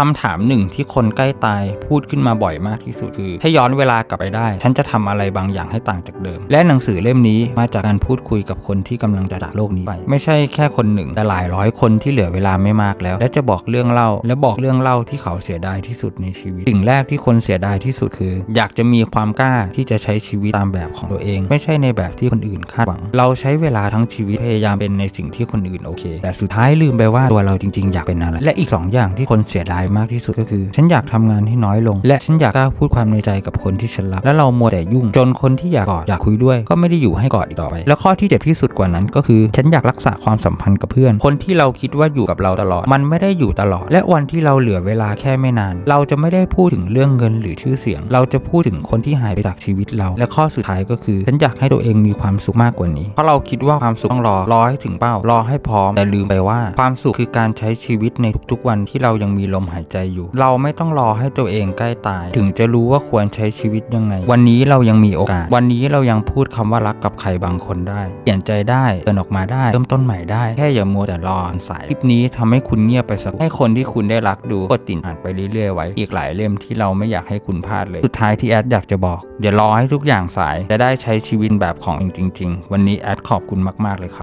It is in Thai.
คำถามหนึ่งที่คนใกล้ตายพูดขึ้นมาบ่อยมากที่สุดคือ ถ้าย้อนเวลากลับไปได้ ฉันจะทำอะไรบางอย่างให้ต่างจากเดิม และหนังสือเล่มนี้มาจากการพูดคุยกับคนที่กำลังจะจากโลกนี้ไป ไม่ใช่แค่คนหนึ่ง แต่หลายร้อยคนที่เหลือเวลาไม่มากแล้ว และจะบอกเรื่องเล่า และบอกเรื่องเล่าที่เขาเสียดายที่สุดในชีวิต สิ่งแรกที่คนเสียดายที่สุดคือ อยากจะมีความกล้าที่จะใช้ชีวิตตามแบบของตัวเอง ไม่ใช่ในแบบที่คนอื่นคาดหวัง เราใช้เวลาทั้งชีวิตพยายามเป็นในสิ่งที่คนอื่นโอเค แต่สุดท้ายลืมไปว่าตัวเราจริง ๆ อยากเป็นอะไร และอีก 2 อย่างที่คนเสียดายมากที่สุดก็คือ ฉันอยากทำงานให้น้อยลง และฉันอยากกล้าพูดความในใจกับคนที่ฉันรัก และเรามัวแต่ยุ่งจนคนที่อยากกอดอยากคุยด้วย ก็ไม่ได้อยู่ให้กอดอีกต่อไป แล้วข้อที่เจ็บที่สุดกว่านั้นก็คือ ฉันอยากรักษาความสัมพันธ์กับเพื่อน คนที่เราคิดว่าอยู่กับเราตลอด มันไม่ได้อยู่ตลอด และวันที่เราเหลือเวลาแค่ไม่นาน เราจะไม่ได้พูดถึงเรื่องเงินหรือชื่อเสียง เราจะพูดถึงคนที่หายไปจากชีวิตเรา และข้อสุดท้ายก็คือ ฉันอยากให้ตัวเองมีความสุขมากกว่านี้ เพราะเราคิดว่าความสุขต้องรอรอให้ถึงเป้ารอให้พร้อมแต่ลืมไปว่า ความสุขคือการใช้ชีวิตในทุกๆวันที่เรายังมีลมหายใจอยู่ เราไม่ต้องรอให้ตัวเองใกล้ตาย ถึงจะรู้ว่าควรใช้ชีวิตยังไง วันนี้เรายังมีโอกาส วันนี้เรายังพูดคำว่ารักกับใครบางคนได้ เปลี่ยนใจได้เดินออกมาได้ เริ่มต้นใหม่ได้ แค่อย่ามัวแต่รอสาย คลิปนี้ทำให้คุณเงียบไปสัก ให้คนที่คุณได้รักดูกดติดอ่านไปเรื่อยๆไว้ อีกหลายเล่มที่เราไม่อยากให้คุณพลาดเลย สุดท้ายที่แอดอยากจะบอกอย่ารอให้ทุกอย่างสาย จะได้ใช้ชีวิตแบบของเองจริง ๆ วันนี้แอดขอบคุณมากๆเลยครับ